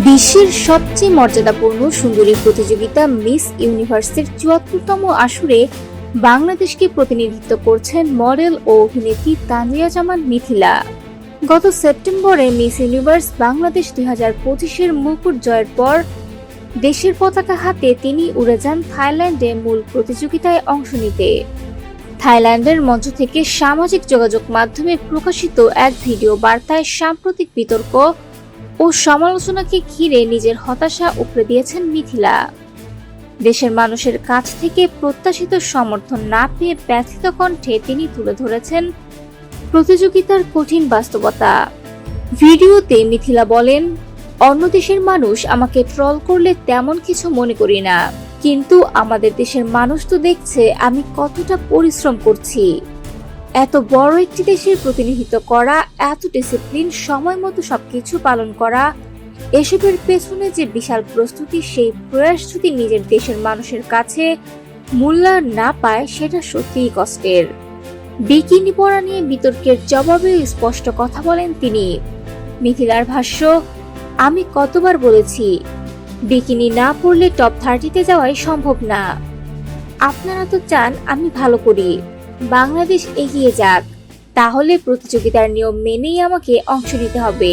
বিশ্বের সবচেয়ে মর্যাদাপূর্ণ সুন্দরী প্রতিযোগিতা মিস ইউনিভার্সের চুয়াত্তরতম আসরে বাংলাদেশকে প্রতিনিধিত্ব করছেন মডেল ও অভিনেত্রী তানিয়া জামান মিথিলা। গত সেপ্টেম্বরে মিস ইউনিভার্স বাংলাদেশ দুই হাজার পঁচিশের মুকুট জয়ের পর দেশের পতাকা হাতে তিনি উড়ে যান থাইল্যান্ডে মূল প্রতিযোগিতায় অংশ নিতে। থাইল্যান্ডের মঞ্চ থেকে সামাজিক যোগাযোগ মাধ্যমে প্রকাশিত এক ভিডিও বার্তায় সাম্প্রতিক বিতর্ক ও সমালোচনাকে ঘিরে নিজের হতাশা উপড়ে দিয়েছেন মিথিলা। দেশের মানুষের কাছ থেকে প্রত্যাশিত সমর্থন না পেয়ে ব্যথিত কণ্ঠে তিনি তুলে ধরেছেন প্রতিযোগিতার কঠিন বাস্তবতা। ভিডিওতে মিথিলা বলেন, অন্য দেশের মানুষ আমাকে ট্রল করলে তেমন কিছু মনে করি না, কিন্তু আমাদের দেশের মানুষ তো দেখছে আমি কতটা পরিশ্রম করছি। এত বড় একটি দেশের প্রতিনিধিত্ব করা, এত ডিসিপ্লিন সময় মতো সবকিছু পালন করা, এসবের পেছনে যে বিশাল প্রস্তুতি, সেই প্রয়াস যদি নিজের দেশের মানুষের কাছে মূল্যায়ন না পায়, সেটা সত্যিই কষ্টের। বিকিনি পরা নিয়ে বিতর্কের জবাবে স্পষ্ট কথা বলেন তিনি। মিথিলার ভাষ্য, আমি কতবার বলেছি, বিকিনি না পড়লে টপ থার্টিতে যাওয়াই সম্ভব না। আপনারা তো চান আমি ভালো করি। বাংলাদেশ এগিয়ে যাক তাহলে প্রতিযোগিতার নিয়ম মেনেই আমাকে অংশ নিতে হবে।